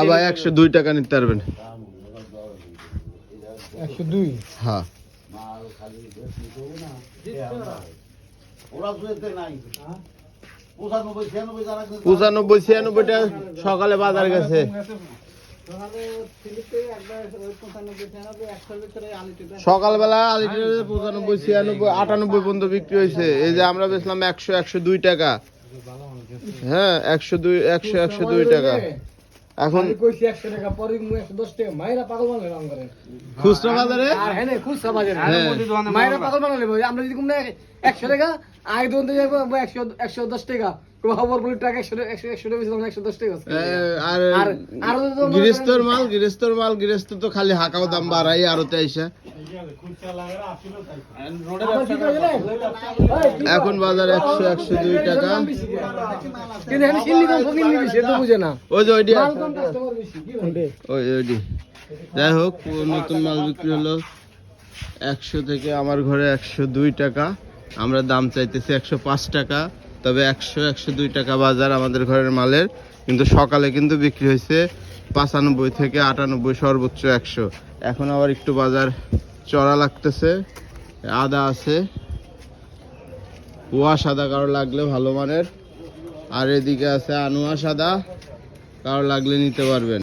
আবার একশো দুই টাকা নিতে পারবেন। একশো দুই? হ্যাঁ। ওরা দুয়েতে নাই পঁচানব্বই ছিয়ানব্বই যারা কিন্তু পঁচানব্বই ছিয়ানব্বই টাকা সকালে বাজার গেছে। সকালবেলা আলিটারে পঁচানব্বই ছিয়ানব্বই আটানব্বই পর্যন্ত বিক্রি হয়েছে। এই যে আমরা বেচলাম একশো একশো দুই টাকা। হ্যাঁ একশো দুই একশো একশো দুই টাকা। এখন আমি কইছি একশো টাকা পরে মু একশো দশ টাকা মাইরা পাগল বানালে রাম করে খুচরা বাজারে? আর হ্যাঁ খুচরা বাজারে। মাইরা মায়েরা পাগল বানালে আমরা যদি কোনো একশো টাকা আগে দোকান থেকে যাব একশো একশো দশ টাকা আর আর- আর তো গৃহস্থর মাল গৃহস্থর মাল গৃহস্থ তো খালি হাকাও দাম বাড়াই? এই, কি এখন বাজার একশো একশো দুই টাকা। ওই যে ওইটি। ওই ওইটি। যাই হোক নতুন মাল বিক্রি হলো। একশো থেকে আমার ঘরে একশো দুই টাকা। আমরা দাম চাইতেছি একশো পাঁচ টাকা। তবে একশো একশো দুই টাকা বাজার আমাদের ঘরের মালের, কিন্তু সকালে কিন্তু বিক্রি হয়েছে পঁচানব্বই থেকে আটানব্বই, সর্বোচ্চ একশো। এখন আবার একটু বাজার চড়া লাগতেছে, আদা আছে। ওয়া সাদা কারও লাগলে ভালো মানের, আর এদিকে আছে আনোয়া সাদা, কারও লাগলে নিতে পারবেন।